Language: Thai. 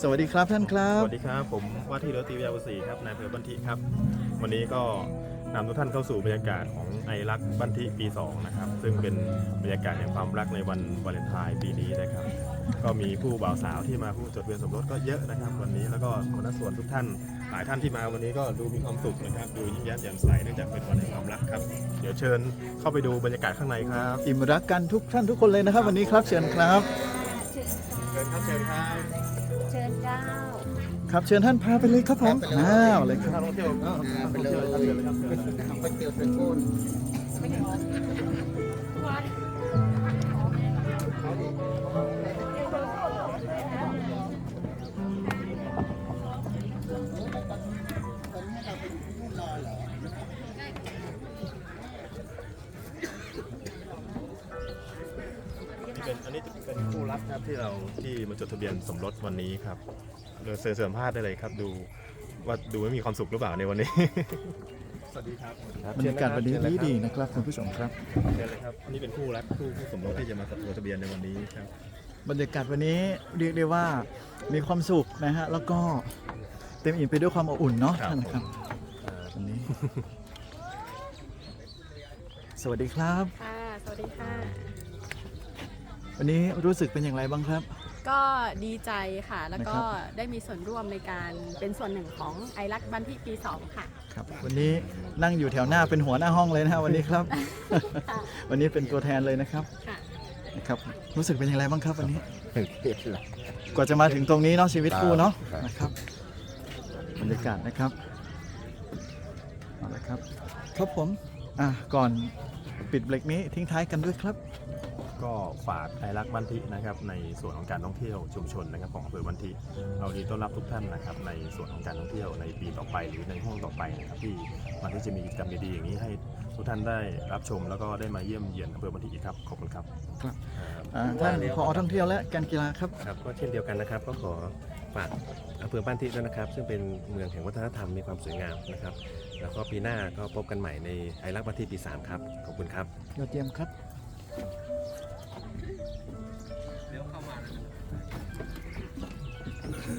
สวัสดีครับท่านครับ สวัสดีครับผมว่าที่ร้อยตรีวิทยาวุฒิครับนายอำเภอบันทิครับ วันนี้ก็นำทุกท่านเข้าสู่บรรยากาศของไอรักบันทิปี 2 นะครับ ซึ่งเป็นบรรยากาศแห่งความรักในวันวาเลนไทน์ปีนี้นะครับ ก็มีผู้บ่าวสาวที่มาผู้จดทะเบียนสมรสก็เยอะนะครับ วันนี้แล้วก็คณะส่วนทุกท่าน หลายท่านที่มาวันนี้ก็ดูมีความสุขนะครับดูยิ้มแย้มแจ่มใสเนื่องจากเป็นวันแห่งความรักครับ เดี๋ยวเชิญเข้าไปดูบรรยากาศข้างในครับอิ่มรักกันทุกท่านทุกคนเลยนะครับ วันนี้ครับเชิญครับเชิญครับเชิญครับ เชิญเจ้า ครับเชิญท่านพาไปเลยครับผมอ้าวเลยครับท่านท่องเที่ยวท่องเที่ยวครับเชิญเลยครับเชิญเลยครับก๋วยเตี๋ยวตระกูลนี่ เป็นอันนี้เป็นคู่รักครับที่เราที่มาจดทะเบียนสมรสวันนี้ครับเดี๋ยวเชิญสัมภาษณ์ได้เลยครับดูว่าดูไม่มีความสุขหรือเปล่าในวันนี้ สวัสดีครับบรรยากาศวันนี้ดีดีๆนะครับคุณผู้ชมครับเชิญเลยครับอันนี้เป็นคู่รักคู่คู่สมรสที่จะมาจดทะเบียนในวันนี้ครับบรรยากาศวันนี้เรียกได้ว่ามีความสุขนะฮะแล้วก็เต็มอิ่มไปด้วยความอบอุ่นเนาะท่านครับวันนี้ สวัสดีครับ ค่ะ สวัสดีค่ะ วันนี้รู้สึกเป็นอย่างไรบ้างครับ ก็ดีใจค่ะ แล้วก็นะครับ ได้มีส่วนร่วมในการเป็นส่วนหนึ่งของไอรักบันที่ปี2ค่ะ ครับ วันนี้นั่งอยู่แถวหน้าเป็นหัวหน้าห้องเลยนะฮะวันนี้ครับ ค่ะ วันนี้เป็นตัวแทนเลยนะครับค่ะ นะครับ รู้สึกเป็นอย่างไรบ้างครับวันนี้เผ็ดเหรอกว่าจะมาถึงตรงนี้เนาะชีวิตคู่เนาะครับ นะครับบรรยากาศนะครับเอาละครับ ครับผมอะก่อนปิดเบรกนี้ทิ้งท้ายกันด้วยครับ ก็ฝากไอรักบันทินะครับในส่วนของการท่องเที่ยวชุมชนนะครับของอำเภอบันทิเราดีต้อนรับทุกท่านนะครับในส่วนของการท่องเที่ยวในปีต่อไปหรือในห่วงต่อไปนะครับที่มันที่จะมีกิจกรรมดีๆอย่างนี้ให้ทุกท่านได้รับชมแล้วก็ได้มาเยี่ยมเยียนอำเภอบันทิอีกครับขอบคุณครับครับครับอ่าท่านพอท่องเที่ยวและการกีฬาครับครับก็เช่นเดียวกันนะครับก็ขอฝากอำเภอบ้านทิด้วยนะครับ ซึ่งเป็นเมืองแห่งวัฒนธรรมมีความสวยงามนะครับ แล้วก็ปีหน้าก็พบกันใหม่ในไอรักบ้านทิปี 3 ครับ ขอบคุณครับยอดเยี่ยมครับ